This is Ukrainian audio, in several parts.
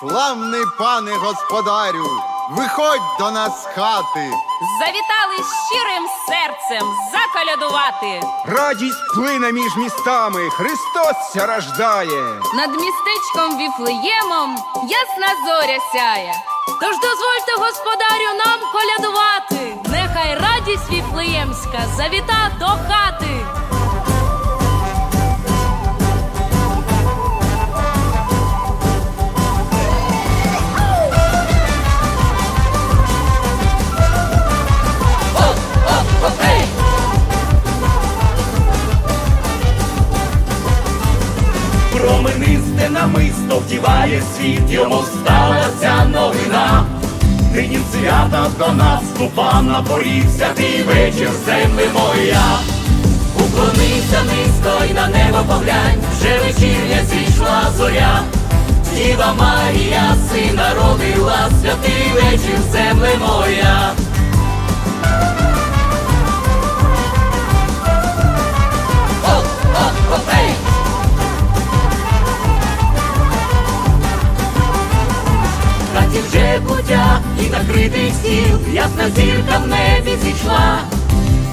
Славний пане господарю, виходь до нас з хати. Завітали щирим серцем заколядувати. Радість плине між містами, Христос ся рождає. Над містечком Віфлеємом ясна зоря сяє. Тож дозвольте господарю нам колядувати. Нехай радість віфлеємська завіта до хати. Намисто вдіває світ, йому сталася новина. Нині свята до нас ступа на поріг, святий вечір земли моя. Уклонися низько й на небо поглянь, вже вечірня зійшла зоря. Діва Марія, сина родила, святий вечір земли моя. Хаті і накритий стіл, ясна зірка в небі зійшла,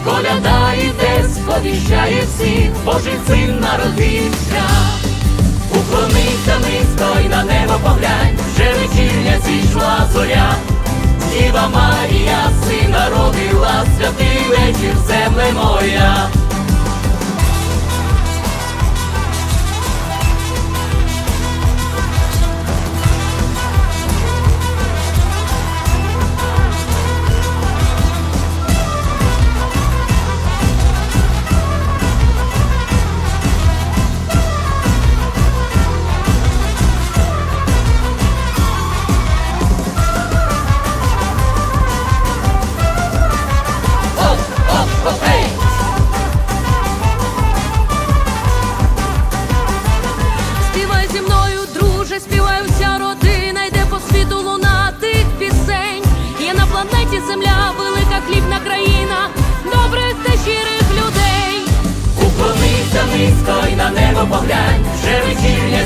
коляда іде, сповіщає всіх, Божий син народився, уклонися низько й на небо поглянь, вже вечірня зійшла зоря, Діва Марія, сина родила, святий вечір, земле моя.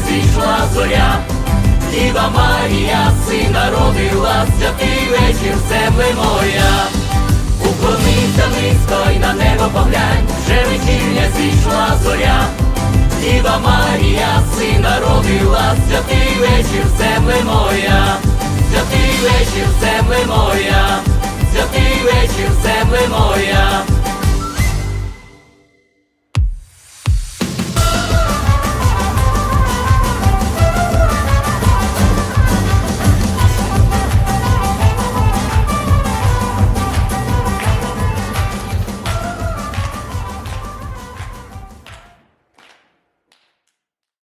Зійшла зоря. Діва Марія, сина родила, святий вечір, земле моя. Уклонися низько й на небо поглянь, вже вечірня зійшла зоря. Діва Марія,